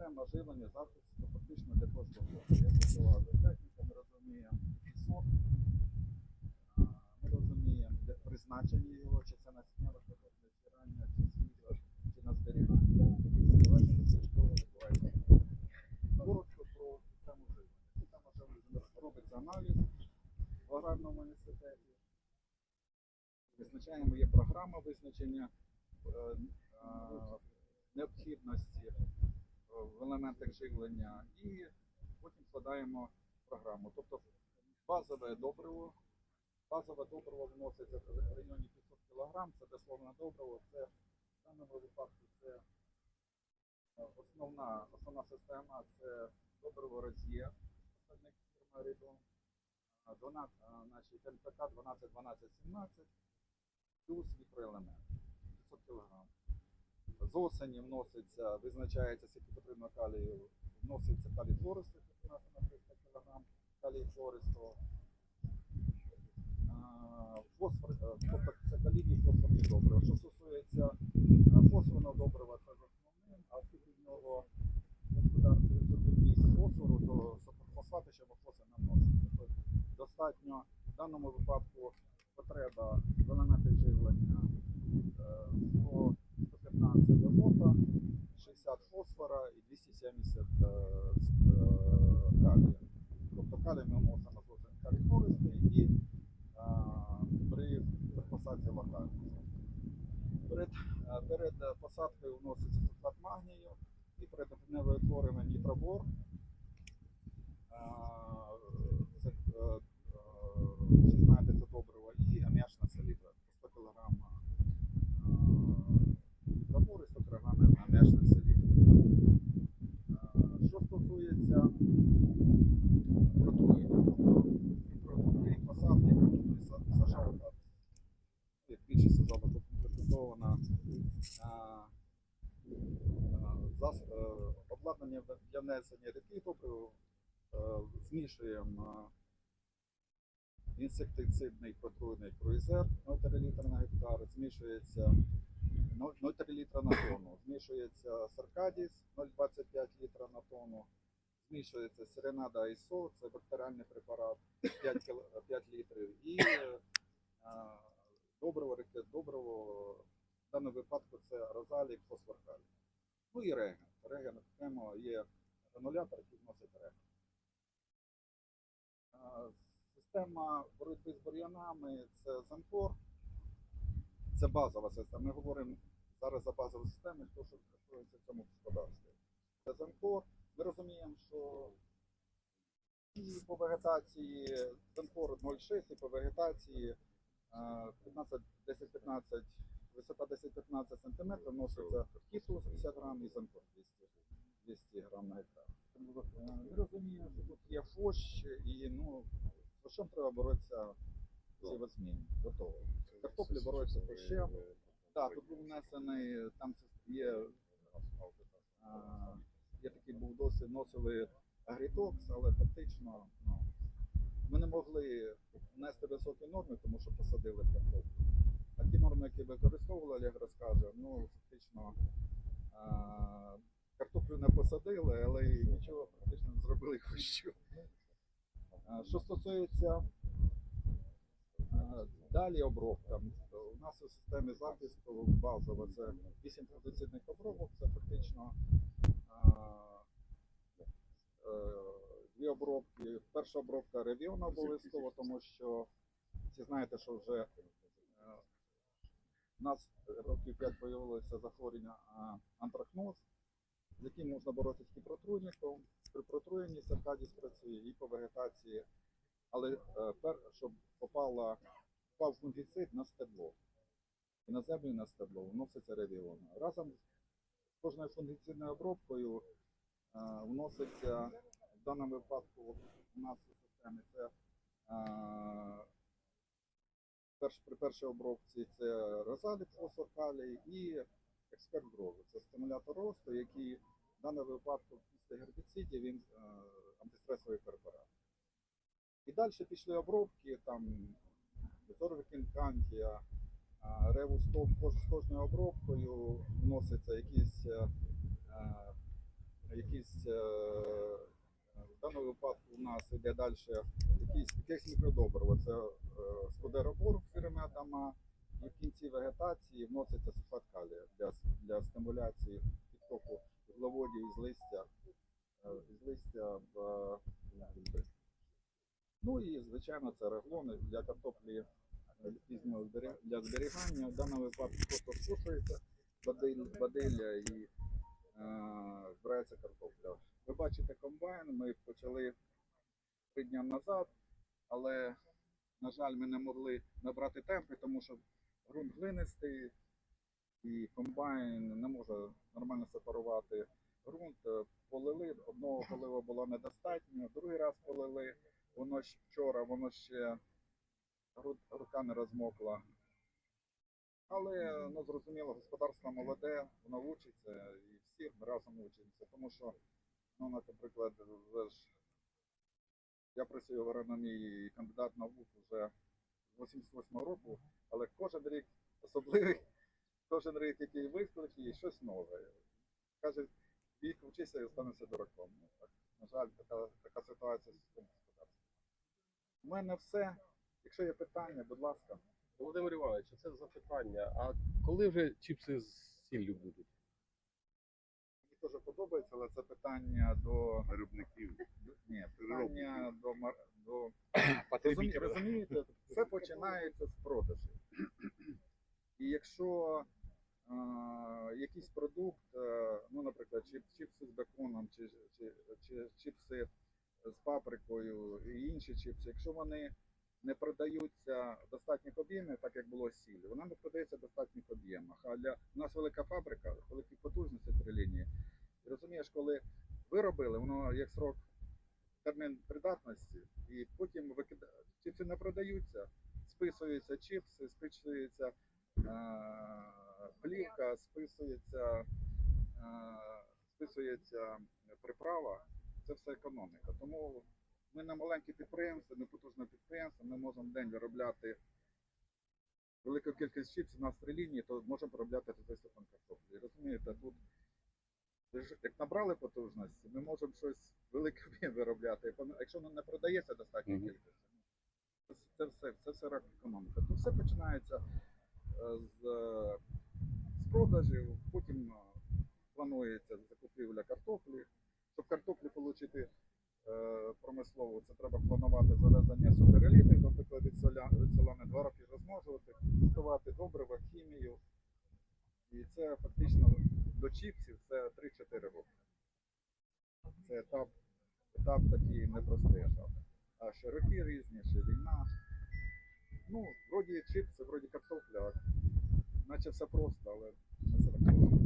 система живлення захисту фактично для кожного року. Я працював за техніком, ми розуміємо сорт, ми розуміємо де призначення його, чи це на сміло, чи для стирання, чи світло, чи на зберігання. Коротко про систему живлення. Система живлення робиться аналіз в аграрному університеті. Визначаємо, є програма визначення е, необхідності в елементах живлення і потім складаємо програму. Тобто базове добриво, базове добриво вноситься в районі 500 кг, це дословне добриво, це в даному випадку це е, основна, основна система, це добриво роз'є, остальних фірма а, 12, а, значить, НПК 12, 12, 17 плюс мікроелемент 500 кг. З осені вноситься, визначається, скільки потрібно калію, вноситься калій флористу, на 300 кг, калій флористу. Фосфор, тобто це калійні фосфорні добрива. Що стосується е, фосфорного добрива, це основним, а оскільки в нього господарство місць фосфору, то фосфати ще фосфор не вноситься. Тобто достатньо в даному випадку потреба в елементах живлення е, 100 115 азота, 60 фосфора і 270 е, е, калія. Тобто калій ми можемо зовсім калій користий і е, при посадці локальності. Перед, перед посадкою вноситься сульфат магнію і перед невиутворюванням нітробор. Е, Це, е, е, всі знаєте, це добриво і аміачна селітра по 100 кг набори 100 кг аміачних селітр. Що стосується протруєння, тобто при посадці картоплі за- зажарка, як більше сезону тут пристосована а, а, зас- е, для внесення рідких добрив, е, змішуємо інсектицидний протруйний круїзер 0,3 літра на гектар, змішується 0,3 літра на тонну, змішується Саркадіс 0,25 літра на тонну, змішується Серенада ISO, це бактеріальний препарат 5, 5 літрів і е, добриво, рідке добриво, в даному випадку це розалік фосфоркалій. Ну і реген. Реген окремо є гранулятор, який вносить реген. Система боротьби з бур'янами це Занкор. Це базова система. Ми говоримо зараз за базову систему, що стосується в цьому господарстві. Це Занкор. Ми розуміємо, що і по вегетації Занкор 0,6, і по вегетації е, 15, 10-15, висота 10-15 см вноситься кітус 50 грам і Занкор 200, 200 грам на гектар. Е, Ми розуміємо, що тут є фощ і ну, з фощем треба боротися сівозмін. Готово. Картоплі боротися фощем. Так, тут був внесений, там є, а, є такий був досвід, вносили агрітокс, але фактично ну, ми не могли внести високі норми, тому що посадили картоплю. А ті норми, які використовували, Олег розкаже, ну фактично а, картоплю не посадили, але і нічого практично не зробили хощу. А, Що стосується а, далі обробка, у нас у системі захисту базово це 8 традиційних обробок, це фактично а, е, дві обробки. Перша обробка ревіона обов'язково, тому що всі знаєте, що вже е, у нас років 5 з'явилося захворювання антрахноз, з яким можна боротися тільки протруйником. При протруєнні саркадіс працює і по вегетації, але е, пер, щоб попала, попав фунгіцид на стебло. І на землю і на стебло вноситься ревіон. Разом з кожною фунгіцидною обробкою е, вноситься в даному випадку у нас у системі це е, при першій обробці це розалік фосфоркалій і експерт грови. Це стимулятор росту, який в даному випадку після гербіцидів він е, антистресовий препарат. І далі пішли обробки, там Зорвікінкантія, ревустоп, з кожною обробкою вноситься якісь е, е, якісь е, в даному випадку у нас йде далі якісь, якесь мікродобриво. Це е, скудеробор фірми Адама. І в кінці вегетації вноситься сульфат для, для стимуляції підтоку вуглеводів із листя, е, із листя в е. Ну і звичайно це реглони для картоплі е, пізнього для зберігання. В даному випадку просто скушується бадель, баделя і е, збирається картопля. Ви бачите комбайн, ми почали три дні назад, але, на жаль, ми не могли набрати темпи, тому що ґрунт глинистий і комбайн не може нормально сепарувати ґрунт. Полили, одного полива було недостатньо, другий раз полили, воно ж вчора, воно ще рука не розмокла. Але ну зрозуміло, господарство молоде, воно вчиться і всі разом вчимося. Тому що, ну, наприклад, я працюю в агрономії і кандидат наук вже з 88 року, але кожен рік особливий, кожен рік який виклик і щось нове. Каже, вік вчися і останешся дураком. Ну, так, на жаль, така, така ситуація з цим господарством. У мене все. Якщо є питання, будь ласка. Володимир Іванович, це запитання. А коли вже чіпси з сіллю будуть? Теж подобається, але це питання до виробників. ні, питання до до Потребителів. Розумієте, все починається з продажів. І якщо е, якийсь продукт, е, ну, наприклад, чіп, чіпси з беконом, чи, чи, чи чіпси з паприкою і інші чіпси, якщо вони не продаються в достатніх об'ємів, так як було з сіллю, вона не продається в достатніх об'ємах. А для у нас велика фабрика, великі потужності три лінії. І розумієш, коли виробили, воно як срок термін придатності, і потім викида... чіпси не продаються, списуються чіпси, списується плівка, списується, списується приправа. Це все економіка. Тому ми не маленьке підприємство, не потужне підприємство, ми можемо день виробляти велику кількість чіпсів на три то можемо виробляти 300 тонн картоплі. Розумієте, тут як набрали потужності, ми можемо щось велике виробляти. Якщо воно не продається достатньо Мгм. кількості, це, це все, це все рак економіка. То все починається е, з, з продажів, потім е, планується закупівля картоплі. Щоб картоплю отримати е, промислово, це треба планувати завезення суперелітів, наприклад, від соля, від солони два роки розмножувати, готувати добрива, хімію. І це фактично до чіпсів це 3-4 роки. Це етап, етап такий непростий етап. А ще роки різні, ще війна. Ну, вроді чіпси, вроді картопля, наче все просто, але не все так просто.